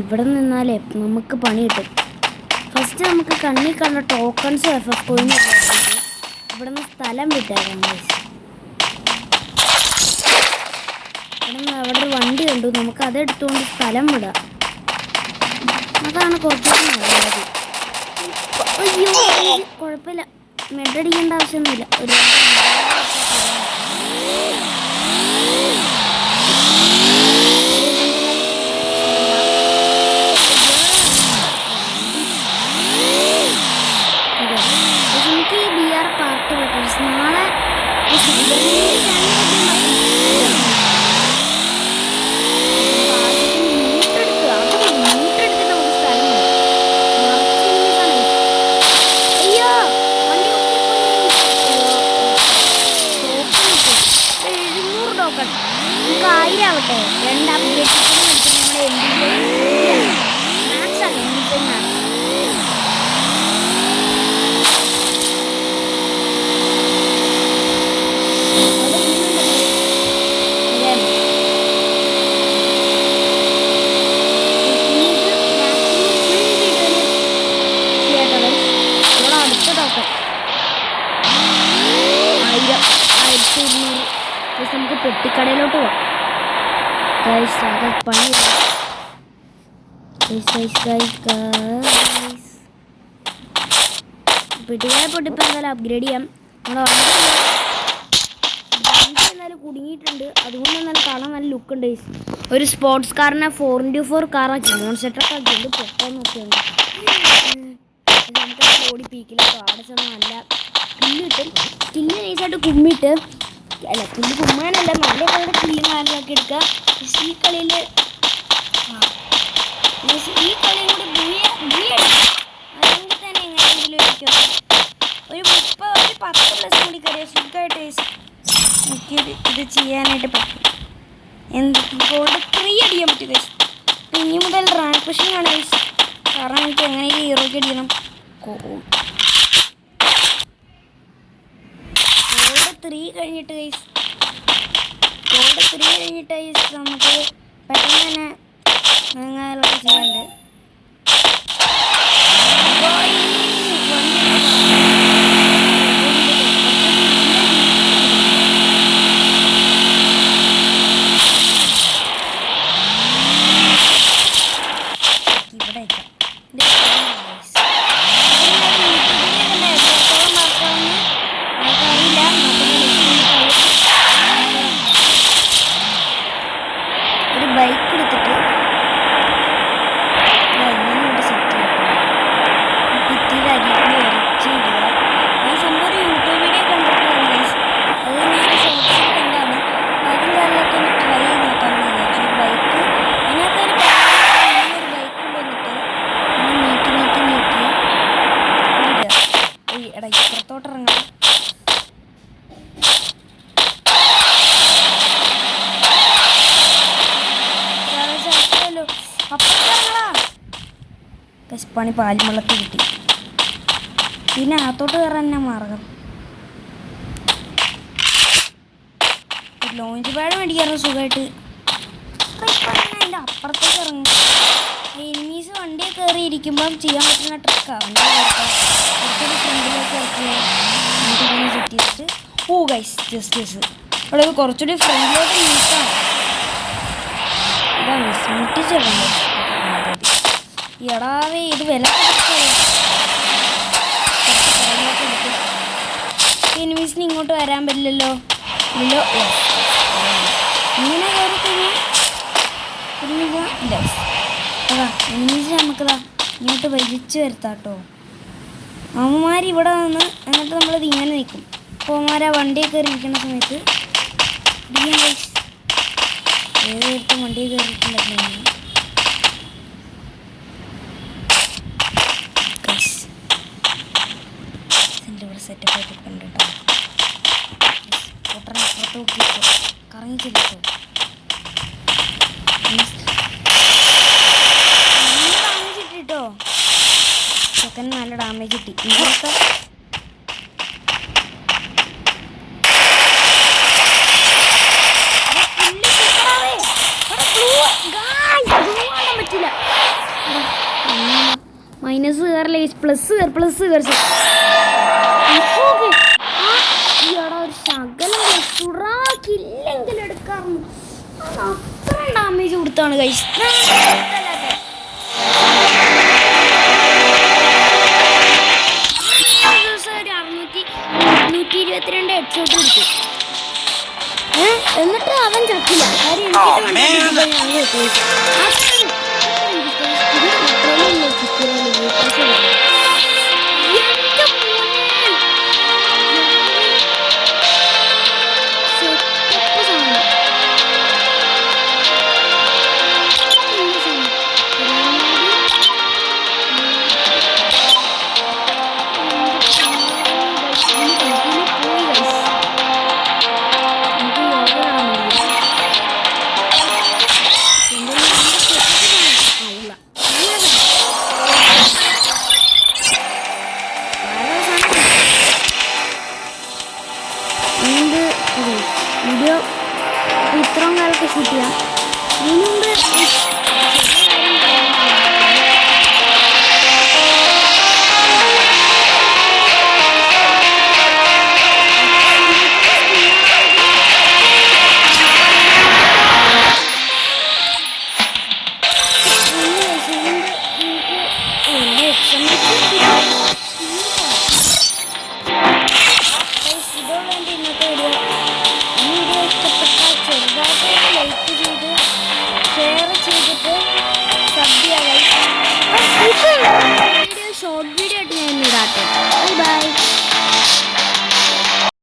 ഇവിടെ നിന്നാലേ നമുക്ക് പണി കിട്ടും. ഫസ്റ്റ് നമുക്ക് കണ്ണിൽ കണ്ട ടോക്കൺസ് എഫ് എഫ് കോയിന് ഇവിടെ നിന്ന് സ്ഥലം വിട്ടായിരുന്നു ഇവിടെ നിന്ന് അവിടെ ഒരു വണ്ടി കണ്ടു. നമുക്ക് അത് എടുത്തുകൊണ്ട് സ്ഥലം വിടാം. അതാണ് കുറച്ചുകൂടി നല്ലത്. അയ്യോ കുഴപ്പമില്ല. മെഡടിക്കേണ്ട ആവശ്യമൊന്നുമില്ല. ഒരു അതെ. പക്ഷെ എനിക്ക് ഈ ബി ആർ പാർട്ട് പറ്റും നാളെ ഈ സിൽവർ ലിങ്ക് ചാനൽ മൂട്ടെടുക്കുക അത് മൂട്ടെടുത്തിട്ട് നമുക്ക് സ്ഥലം വേണം. നിറച്ച് enemies ആണ്. അയ്യോ വണ്ടി ടോക്കൺ നമുക്ക് ആവട്ടെ മാക്സ് ആണ്. എം പെട്ടിക്കടയിലോട്ട് പോവാം. പോയിട്ട് ഇപ്പം എന്തായാലും അപ്ഗ്രേഡ് ചെയ്യാം. നമ്മുടെ എന്നാലും കുടുങ്ങിയിട്ടുണ്ട്. അതുകൊണ്ട് എന്നാലും കാണാൻ നല്ല ലുക്ക് ഉണ്ട്. ഒരു സ്പോർട്സ് കാറിനെ ഫോർ ഇന്റു ഫോർ കാറാക്കി മോൺ സെറ്റപ്പ് ആക്കിയുണ്ട് പൊക്കാൻ നോക്കിയുണ്ട് നമുക്ക് ഓടി പീക്കിലൊക്കെ അവിടെ ചെന്ന് നല്ല കില്ല് കിട്ടും. നൈസായിട്ട് കുമ്മിട്ട് അല്ല പുല്ല് കുമ്മാനല്ല നല്ല കളയുടെ പുല്ല് കാര്യങ്ങളൊക്കെ എടുക്കുക. പക്ഷേ ഈ കളിയിൽ ഈ കളിയും കൂടി ഭൂമി ബുയ അല്ലെങ്കിൽ തന്നെ എങ്ങനെയെങ്കിലും ഇരിക്കും ഒരു മുപ്പത് ഒരു പത്ത് പ്ലസ് കൂടി കയറിയ സുഖമായിട്ട് എനിക്ക് ഇത് ചെയ്യാനായിട്ട് പറ്റും. എന്ത് ഗോൾഡ് ത്രീ അടിക്കാൻ പറ്റും ഗൈസ് ഇനി മുതൽ റാങ്ക് ആണ് ഗൈസ് കാരണം എനിക്ക് എങ്ങനെയെങ്കിലും ഹീറോയ്ക്ക് അടിക്കണം ഗോൾഡ് ത്രീ കഴിഞ്ഞിട്ട് ഗൈസ് ഗോൾഡ് ത്രീ കഴിഞ്ഞിട്ട് ഗൈസ് നമുക്ക് പെട്ടെന്ന് തന്നെ അങ്ങനെയൊക്കെ ചെയ്യാനുണ്ട് പണി വെള്ളത്തിൽ കിട്ടി. പിന്നെ അകത്തോട്ട് കയറാൻ തന്നെ മാർഗം? ലോഞ്ച് പാഡ് മേടിക്കാറ് സുഖമായിട്ട് അപ്പുറത്തേക്ക് ഇറങ്ങും. എനിമീസ് വണ്ടിയിൽ കയറി ഇരിക്കുമ്പം ചെയ്യാൻ പറ്റുന്ന ട്രിക്കാണ് വണ്ടി ഫ്രണ്ടിലേക്ക് ഇങ്ങനെ സെറ്റ് ചെയ്തിട്ട്. ഓ ഗൈസ് ജസ്റ്റ് ജസ്റ്റ് അവിടെ ഇത് കുറച്ചുകൂടി ഫ്രണ്ടിലോട്ട് എടാവേ ഇത് വില എനിമീസിന് ഇങ്ങോട്ട് വരാൻ പറ്റില്ലല്ലോ. ഇല്ലോ. ഇങ്ങനെ കയറി നമുക്കതാ ഇങ്ങോട്ട് വലിച്ചു വരുത്താട്ടോ. അമ്മമാർ ഇവിടെ നിന്ന് എന്നിട്ട് നമ്മളത് ഇങ്ങനെ നിൽക്കും അപ്പോൾ അമ്മമാർ ആ വണ്ടിയൊക്കെ കയറി ഇരിക്കുന്ന സമയത്ത് ഒപ്പിച്ചു കറങ്ങിച്ചില്ല കിട്ടിട്ടോ ചെക്കന് നല്ല ഡാമേജ് കിട്ടി ഇതൊക്കെ മൈനസ് കയറില്ല പ്ലസ് കയറി പ്ലസ് കയറി സുറാക്കില്ലെങ്കിൽ എടുക്കാറുണ്ട്. അത്ര ഡാമേജ് കൊടുത്താണ് നൂറ്റി ഇരുപത്തിരണ്ട് ഹെഡ്ഷോട്ട് കൊടുത്തു? എന്നിട്ട് അവൻ ചത്തില്ല. കാര്യം എനിക്ക് വീഡിയോ ഇത്രയും കാലത്ത് ഷൂട്ട് ചെയ്യാം ഇതിനുമുമ്പ്